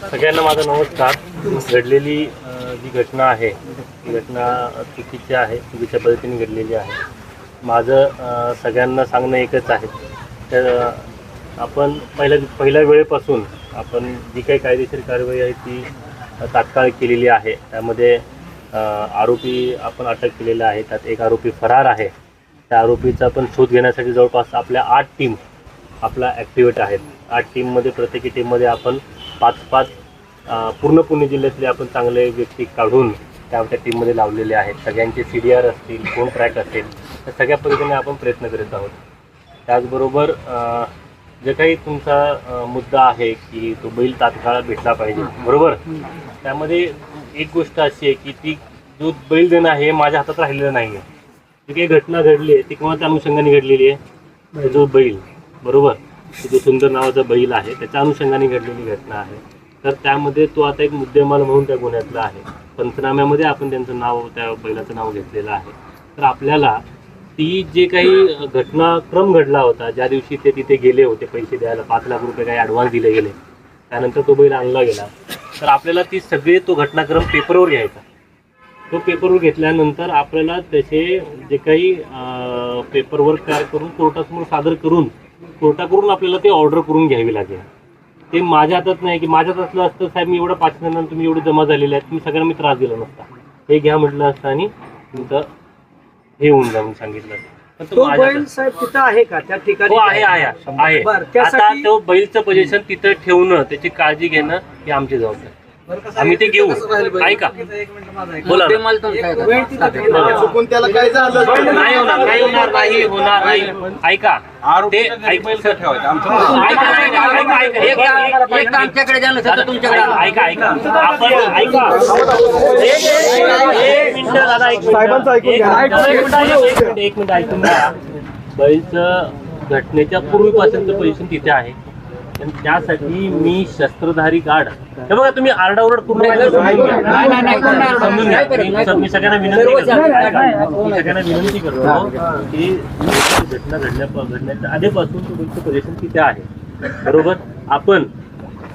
सगळ्यांना माझा नमस्कार. घडलेली जी घटना आहे ती घटना चुकीची आहे चुकीच्या पद्धतीने घडलेली आहे. माझं सगळ्यांना सांगणं एकच आहे. तर आपण पहिल्या पहिल्या वेळेपासून आपण जी काही कायदेशीर कारवाई आहे ती तात्काळ केलेली आहे. त्यामध्ये आरोपी आपण अटक केलेला आहे. त्यात एक आरोपी फरार आहे. त्या आरोपीचा पण शोध घेण्यासाठी जवळपास आपल्या आठ टीम आपला ॲक्टिवेट आहेत. आठ टीममध्ये प्रत्येकी टीममध्ये आपण पाच पाच पूर्ण पुणे जिल्ह्यातले आपण चांगले व्यक्ती काढून त्या त्या टीममध्ये लावलेले आहेत. सगळ्यांचे सी डी आर असतील फोन ट्रॅक असेल तर सगळ्या पद्धतीने आपण प्रयत्न करीत आहोत. त्याचबरोबर जे काही तुमचा मुद्दा आहे की तो बैल तात्काळ भेटला पाहिजे बरोबर? त्यामध्ये एक गोष्ट अशी आहे की ती जो बैल देणं आहे हे माझ्या हातात राहिलेलं नाही आहे जी काही घटना घडली आहे ती कोणाच्या अनुषंगाने घडलेली आहे? जो बैल बरोबर? जो सुंदर नावाचा बैल आहे त्याच्या अनुषंगाने घडलेली घटना आहे. तर त्यामध्ये तो आता एक मुद्देमाल म्हणून त्या गुन्ह्यातला आहे. पंचनाम्यामध्ये आपण त्यांचं नाव त्या बैलाचं नाव घेतलेलं आहे. तर आपल्याला ती जे काही घटनाक्रम घडला होता ज्या दिवशी ते तिथे गेले होते पैसे द्यायला पाच लाख रुपये काही ॲडव्हान्स दिले गेले त्यानंतर तो बैल आणला गेला. तर आपल्याला ती सगळे तो घटनाक्रम पेपरवर घ्यायचा. तो पेपरवर घेतल्यानंतर आपल्याला त्याचे जे काही पेपरवर्क तयार करून कोर्टासमोर सादर करून कोर्टाकडून आपल्याला ते ऑर्डर करून घ्यावी लागेल. ते माझ्या हातात नाही की माझ्यात असलं असतं साहेब मी एवढं पाच जणांना तुम्ही एवढे जमा झालेले आहेत तुम्ही सगळ्यांना मी त्रास दिला नसता. हे घ्या म्हटलं असतं आणि तुमचं हे होऊन जाऊन सांगितलं तो बैल साहेब तिथं आहे का? त्या ठिकाणी हो आहे आहे आता तो बैलचं पोझिशन तिथं ठेवणं त्याची काळजी घेणं ही आमची जबाबदारी. आम्ही ते घेऊ ऐका बोला. चुकून त्याला काय झालं नाही होणार नाही होणार नाही होणार नाही ऐका ते. एक- आमच्याकडे तुमच्याकडे ऐका ऐका. आपण ऐका मिनिटं दादा एक मिनिटं. साहेबांचं ऐकून एक घ्या. मिनिटं, एक मिनिटं, एक मिनिटं, एक मिनिटं ऐकून घ्या बैलचं घटनेच्या पूर्वीपासूनचं पोझिशन तिथे आहे आणि त्यासाठी मी शस्त्रधारी गार्ड. हे बघा तुम्ही आरडाओरड करून समजून घ्या. मी- सगळ्यांना विनंती करतो. मी सगळ्यांना विनंती करतो की ही घटना घडल्या घडण्याच्या आधीपासून तुमचं पोझिशन तिथे आहे. बरोबर? आपण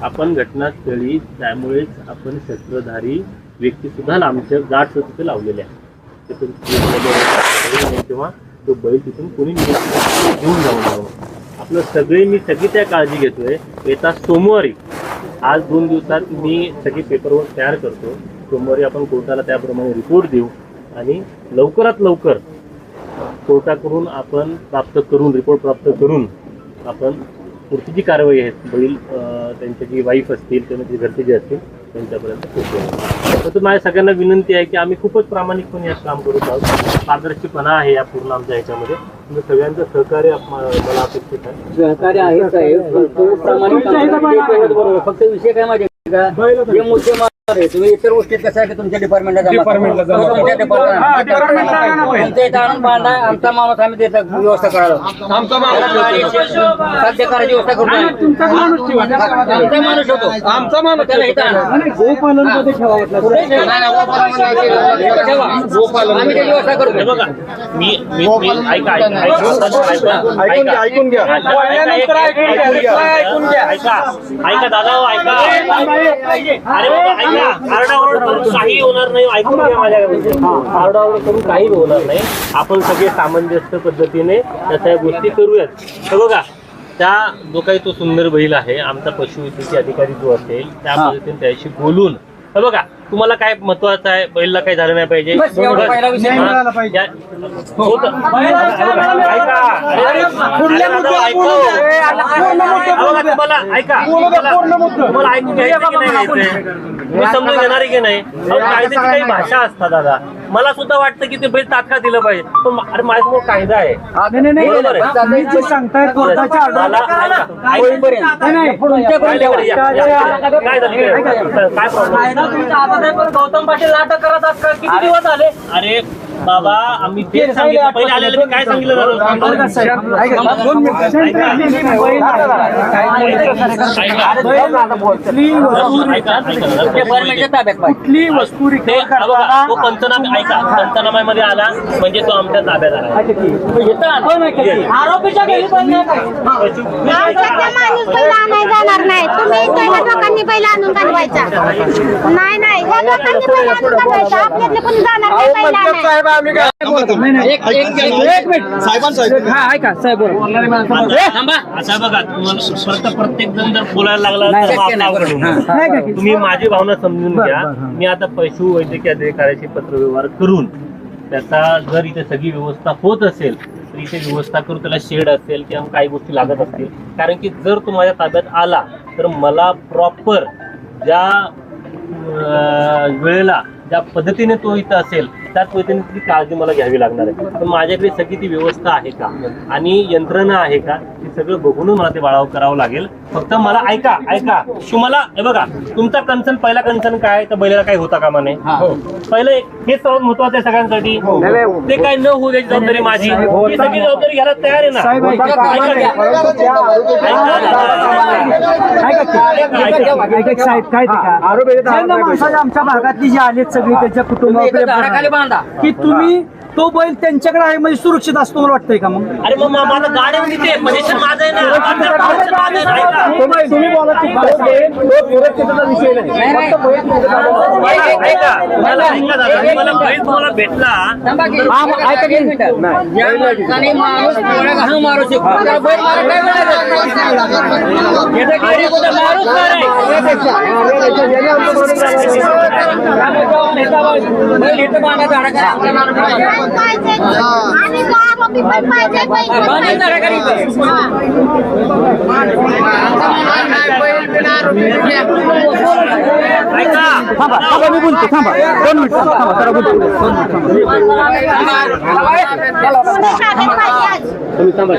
आपण घटनास्थळी त्यामुळेच आपण शस्त्रधारी व्यक्ती सुद्धा आमच्या गाठ तिथे लावलेले आहे तिथून तेव्हा तो बैल तिथून कोणी निघून- घेऊन जाऊ नये आपलं सगळे मी सगळी त्या काळजी घेतोय. येता सोमवारी. आज दोन दिवसात मी सगळी पेपरवर तयार करतो. सोमवारी आपण कोर्टाला त्याप्रमाणे रिपोर्ट देऊ. आणि लवकरात लवकर कोर्टाकडून आपण प्राप्त करून रिपोर्ट प्राप्त करून आपण पुढची जी कारवाई आहे बैल त्यांच्या जी वाईफ असतील त्यांना जे घरचे जे असतील त्यांच्यापर्यंत पोहोचवू. तर माझ्या सगळ्यांना विनंती आहे की आम्ही खूपच प्रामाणिकपणे यात काम करत आहोत पारदर्शीपणा आहे या पूर्ण आमच्या ह्याच्यामध्ये सगळ्यांचं सहकार्य आप- मला अपेक्षित आहे. सहकार्य आहे साहेब. पण तो प्रामाणिक बरोबर. फक्त विषय काय आहे का? जे मुद्दे तुम्ही इतर गोष्टीत कसं आहे की तुमच्या डिपार्टमेंटला डिपार्टमेंटला जमा करा. तुमच्या डिपार्टमेंट तुमच्या इथं आणून बांधा आमचा माणूस आम्ही देतो व्यवस्था करायला. आमचा माणूस सध्या करायची व्यवस्था करतो आम्ही. आमचा माणूस होतो आमचा माणूस त्याला इथं आणा. गोपालनमध्ये ठेवा. नाही, नाही, नाही, इथं. आम्ही त्याची व्यवस्था हे करतो बघा मी मी मी ऐका ऐका ऐका ऐकून घ्या ऐकून घ्या. ऐका ऐकून घ्या ऐका ऐका दादा हो, ऐका अरे बाबा ऐका. काही होणार नाही ऐकून घ्या माझ्याकडे आरडाओरड करून काही होणार नाही. आपण सगळे सामंजस्य पद्धतीने त्या गोष्टी करूयात. तर बघा त्या जो काही तो सुंदर बैल आहे आमचा पशुवैद्यकीय अधिकारी जो असेल त्या पद्धतीने त्याशी बोलून हे बघा तुम्हाला काय महत्वाचं आहे? बैलला काही झालं नाही पाहिजे. बस एवढा पहिला विषय. हा, मिळाला पाहिजे. या- तर- ऐका. अरे, पुढल्या अरे, मुद्द्यावर ऐका. बोलू द्या. ए, आता पूर्ण मुद्दा बघा, तुम्हाला ऐका. बोलू द्या, तुम्हाला पूर्ण मुद्दा. तुम्हाला ऐकून घ्यायचं की नाही तुम्ही समजून घेणार की नाही? अहो, कायद्याची काही भाषा असतात दादा. मला सुद्धा वाटतं की ते बैल तात्काळ दिलं पाहिजे. पण अरे माझ्यासमोर कायदा आहे. नाही नाही नाही. बरोबर आहे. तुम्ही जे सांगताय कोर्टाच्या मला- ऑर्डर ऐका. होईपर्यंत. नाही नाही. तुमच्याकडून काय ठेवा. या- या- या- काय झालं? इकडे? काय प्रॉब्लेम गौतम पाटील नाटक करत का किती दिवस झाले? अरे बाबा आम्ही तेच सांगितलं. पहिले आलेलं मी काय सांगितलं कुठली वस्तू करताना तो पंचनामे ऐका पंचनाम्यामध्ये आला म्हणजे तो आमच्या ताब्यात आला. आरोपीच्या घरी पण नाही का? आमच्यातला माणूस पहिला आणाय जाणार नाही तुम्ही त्या लोकांनी पहिला आणून काढवायचा नाही नाही. ह्या लोकांनी पहिला आणून आपल्यातले कोणी जाणार नाही साहेब आम्ही काय नाही, नाही. एक मिनिट. साहेबांसाहेब हा ऐका साहेब बोला. थांबा. असं बघा तुम्हाला परत प्रत्येक जण जर बोलायला लागला तर करू. तुम्ही माझी भावना समजून घ्या. हां. मी आता पशु वैद्यकीय अधिकाऱ्याशी पत्रव्यवहार करून त्याचा जर इथे सगळी व्यवस्था होत असेल तर इथे व्यवस्था करून त्याला शेड असेल किंवा काही गोष्टी लागत असतील. कारण की जर तो माझ्या ताब्यात आला तर मला प्रॉपर ज्या वेळेला ज्या पद्धतीने तो इथं असेल त्याच पद्धतीने ती काळजी मला घ्यावी लागणार आहे. पण माझ्याकडे सगळी ती व्यवस्था आहे का? आणि यंत्रणा आहे का? हे सगळं बघूनच मला ते बाळाव करावं लागेल. फक्त मला ऐका ऐका. तुम्हाला हे बघा तुमचा कन्सर्न पहिला कन्सर्न काय तर बैलाला काही होता कामा नये. पहिलं एक- हे सर्वात महत्वाचं आहे सगळ्यांसाठी. ते काय न होऊ द्यायची जबाबदारी माझी. ही सगळी जबाबदारी घ्यायला तयार आहे ना? की. की काय का? माणसाच्या आमच्या भागातली जी आलेत सगळी त्याच्या कुटुंबाकडे बांधा की तुम्ही तो बैल त्यांच्याकडे आहे म्हणजे सुरक्षित असतो मला वाटतंय का मग? अरे मग मा- माझं गाडी तिथे पोझिशन माझं आहे ना माझं position माझं आहे ना, ऐका. तुम्ही बोला की तो बैल, तो सुरक्षिततेचा विषय नाही नाही, नाही. मला ऐका मला ऐका दादा मला बैल तुम्हाला भेटला थांबा की. ऐका की एक मिनिटं. या माणसाने माणूस पोळ्या घालून मारू शकतो थांबा थांबा मी बोलतो थांबा दोन मिनिट थांबा जरा बोलतो दोन मिनिट थांबा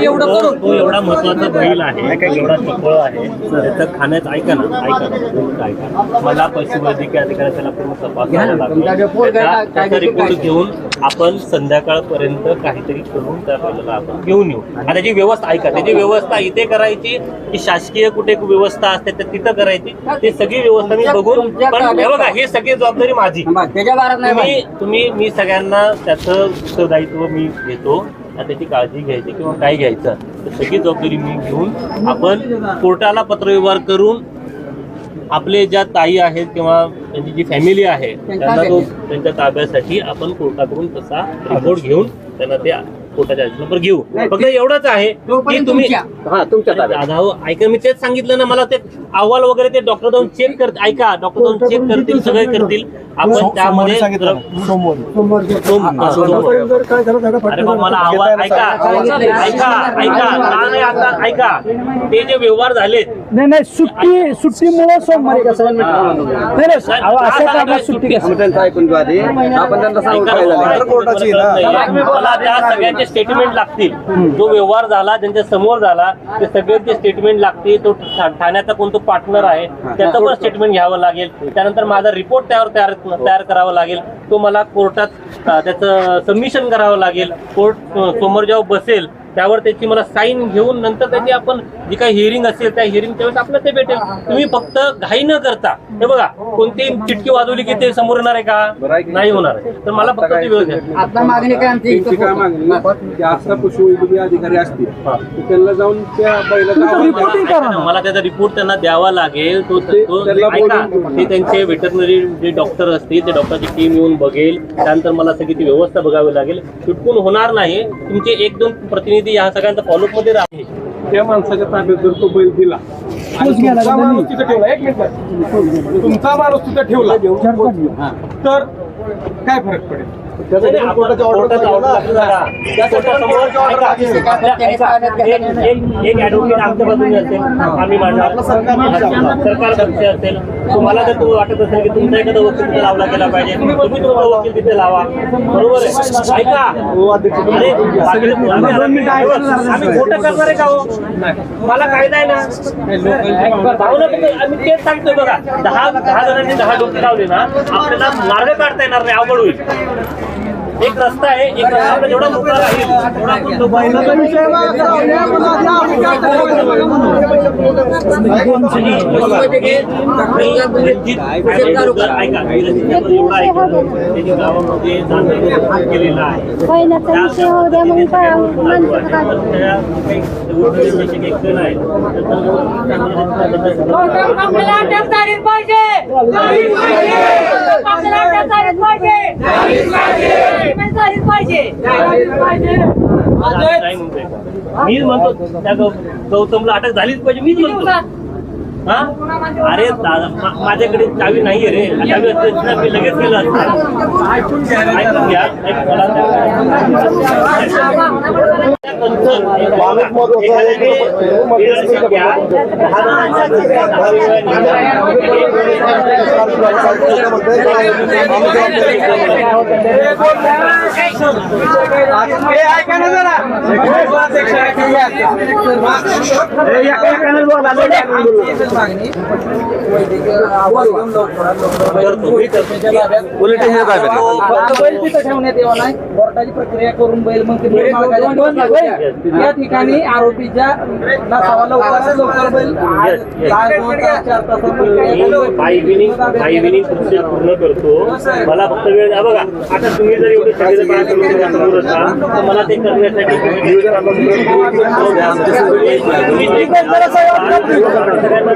एवढं करून एवढा महत्त्वाचा बैल आहे एवढा चपळ आहे त्याचं खाण्यात ऐका ना ऐका ना गोष्ट ऐका मला पशुवैद्यकीय अधिकारी त्याला पूर्ण घ्या ना, तपास तुमचा report काय- काय- काय रिपोर्ट घेऊन आपण संध्याकाळपर्यंत काहीतरी करून त्या आपण घेऊन येऊ. आणि त्याची व्यवस्था ऐका त्याची व्यवस्था इथे करायची की शासकीय कुठे व्यवस्था असते तर तिथं करायची ते सगळी व्यवस्था मी बघून पण हे बघा हे सगळी जबाबदारी माझी. तुम्ही. तुम्ही मी सगळ्यांना त्याचं उत्तरदायित्व मी घेतो. त्याची काळजी घ्यायची किंवा काय घ्यायचं तर सगळी जबाबदारी मी घेऊन आपण कोर्टाला पत्रव्यवहार करून आपले ज्या ताई आहेत किंवा त्यांची जी फॅमिली आहे त्यांना तो त्यांच्या ताब्यासाठी आपण कोर्टाकडून तसा रिपोर्ट घेऊन त्यांना ते कोर्टाच्या नंबर घेऊ फक्त एवढंच आहे की तुम्ही. हा तुमच्या ताब्यात. दादा हो, ऐका मी तेच सांगितलं ना मला ते अहवाल वगैरे ते डॉक्टर जाऊन चेक कर ऐका डॉक्टर जाऊन चेक करतील सगळे करतील आपण त्यामध्ये सोम- सोमवारी. अरे मग मला आवाज ऐका. ऐका ऐका का नाही आता ऐका. ते जे व्यवहार झालेत. नाही नाही सुट्टी सुट्टीमुळे सोमवारी कसं नाही नाही अहो, असं का आपल्याला सुट्टी कसं? त्यांचं ऐकून घेऊ आधी. आपण त्यांना सांगू ऐका, काय झालं. मला कोर्टाची नाहीये. मला त्या सगळ्यांचे स्टेटमेंट लागतील. जो व्यवहार झाला ज्यांच्या समोर झाला ते सगळ्यांचे स्टेटमेंट लागतील. तो ठा- ठाण्याचा कोणतो पार्टनर आहे त्याचं पण स्टेटमेंट घ्यावं लागेल. त्यानंतर माझा रिपोर्ट त्यावर तयार तयार करावा लागेल. तो मला कोर्टात त्याचं सबमिशन करावं लागेल. कोर्ट समोर जेव्हा बसेल त्यावर त्याची मला साईन घेऊन नंतर त्याची आपण जी काही हिअरिंग असेल त्या हिअरिंग त्यावेळेस आपल्याला ते भेटेल. तुम्ही फक्त घाई न करता. हे बघा कोणती चिटकी वाजवली की ते समोर येणार आहे का? नाही होणार आहे. तर मला फक्त ते व्यवस्थित आता मागणी काय आमची? त्यांची काय मागणी? की असा पशुवैद्यकीय अधिकारी असतील तर त्यांना जाऊन त्या बैलाचा रिपोर्टिंग करा. ना. मला त्याचा रिपोर्ट त्यांना द्यावा लागेल. तो तो- त्याला ऐका. बोलून- ते त्यांचे वेटरनरी जे डॉक्टर असतील ते डॉक्टरची टीम येऊन बघेल. त्यानंतर मला सगळी ती व्यवस्था बघावी लागेल. सुटकून होणार नाही. तुमचे एक दोन प्रतिनिधी या सगळ्यांचा फॉलोअपमध्ये राहील त्या माणसाच्या ताब्यात जर तो बैल दिला आणि तुमचा माणूस तिथे ठेवला. एक मिनिट तुमचा माणूस तिथे ठेवला. तर काय फरक पडेल? एक- ऍडव्होकेट आमच्या बाजूने असेल. आम्ही सरकार पक्ष असेल. तुम्हाला जर तुम्हाला वाटत असेल की तुमचा एखादा वकील तिथे लावला गेला पाहिजे तुम्ही तुमचा वकील तिथे लावा. बरोबर आहे. ऐका. आम्ही- खोटं करणार आहे का हो? मला कायदा आहे ना. भावना आम्ही तेच सांगतोय बघा. दहा दहा जणांनी दहा डोके लावले ना आपल्याला मार्ग काढता येणार नाही. अवघड होईल. एक रस्ता आहे एक रस्ता जेवढा मोकळा राहील तेवढा आपण एवढा ऐका त्याची गावामध्ये जाणं केलेलं आहे. पहिल्याचा विषय होऊ द्या मग काय? माणसं काय आपल्याला अटक झालीच पाहिजे पाहिजे मी म्हणतो त्या गौ- गौतमला अटक झालीच पाहिजे मीच म्हणतो. अरे दादा माझ्याकडे चावी नाहीये रे. चावी असते मी लगेच गेलो असतो. ऐकून बैल तिथं ठेवण्यात यावा नाही कोर्टाची प्रक्रिया करून बैल मग ते मागायला या ठिकाणी आरोपीच्या नसावा लवकरात लवकर बैल चार तासात पूर्ण करतो मला फक्त वेळ द्या बघा आता तुम्ही जर एवढे मला ते करण्यासाठी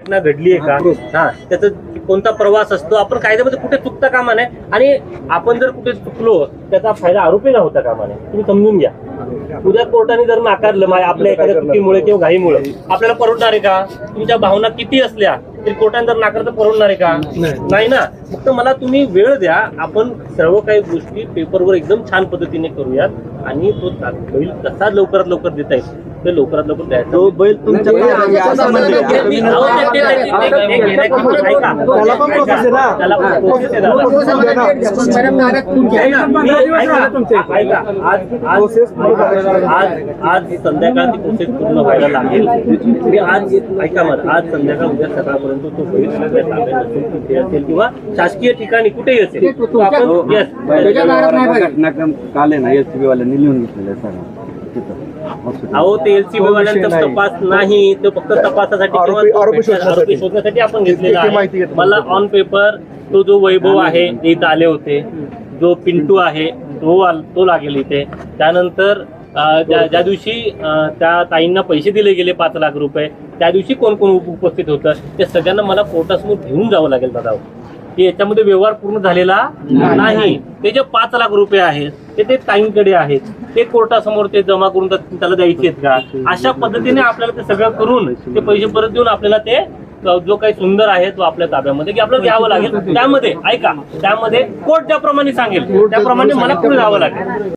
घटना घडली आहे का? हा. त्याचा कोणता प्रवास असतो? आपण कायद्यामध्ये कुठे चुकता कामा नये? आणि आपण जर कुठे चुकलो त्याचा फायदा आरोपीला होता कामा नये? तुम्ही समजून घ्या. उद्या कोर्टाने जर नाकारलं आपल्या एखाद्या चुकीमुळे किंवा घाईमुळे आपल्याला परवडणार आहे का? तुमच्या भावना किती असल्या तरी कोर्टाने जर नाकारलं तर परवडणार आहे का? नाही. ना. फक्त मला तुम्ही वेळ द्या. आपण सर्व काही गोष्टी पेपरवर एकदम छान पद्धतीने करूयात आणि तो ता- बैल कसा लवकरात लवकर देता येईल? ते लवकरात लवकर द्यायचा तो बैल तुमच्याकडे ऐका. त्याला पण प्रोसेस आहे ना. त्याला पण प्रोसेस आहे. दादा. ऐका, ऐका, आज आज आज आज संध्याकाळ ती प्रोसेस पूर्ण व्हायला लागेल. मी आज ऐका मला आज संध्याकाळ उद्या सकाळपर्यंत तो बैल आपल्या ताब्यात असेल तिथे असेल किंवा शासकीय ठिकाणी कुठेही असेल. तो आपण yes, घटनाक्रम काल आहे ना एस वाल्यांनी लिहून घेतलेलं आहे सगळं. तिथं. hospital. अहो ते एलसीबी वाल्यांचा तपास नाही तो फक्त तपासासाठी किंवा आरोपी- शोधण्यासाठी. आपण घेतलेला आहे. मला ऑन पेपर तो जो वैभव आहे ते इथं आले होते. जो पिंटू आहे तो तो लागेल इथे. त्यानंतर ज्या दिवशी त्या ताईंना पैसे दिले गेले पाच लाख रुपये त्या दिवशी कोण कोण उप- उपस्थित होतं? ते सगळ्यांना मला कोर्टासमोर घेऊन जावं लागेल दादा. की याच्यामध्ये व्यवहार पूर्ण झालेला नाही. ते जे पाच लाख रुपये आहेत ते ते ताईंकडे आहेत. ते कोर्टासमोर ते जमा करून त्याला द्यायचे का? अशा पद्धतीने आपल्याला ते सगळं करून ते पैसे परत देऊन आपल्याला ते जो काही सुंदर आहे तो आपल्या ताब्यामध्ये की आपल्याला घ्यावं लागेल. त्यामध्ये ऐका त्यामध्ये कोर्ट ज्याप्रमाणे सांगेल त्याप्रमाणे मला पुढे जावं लागेल.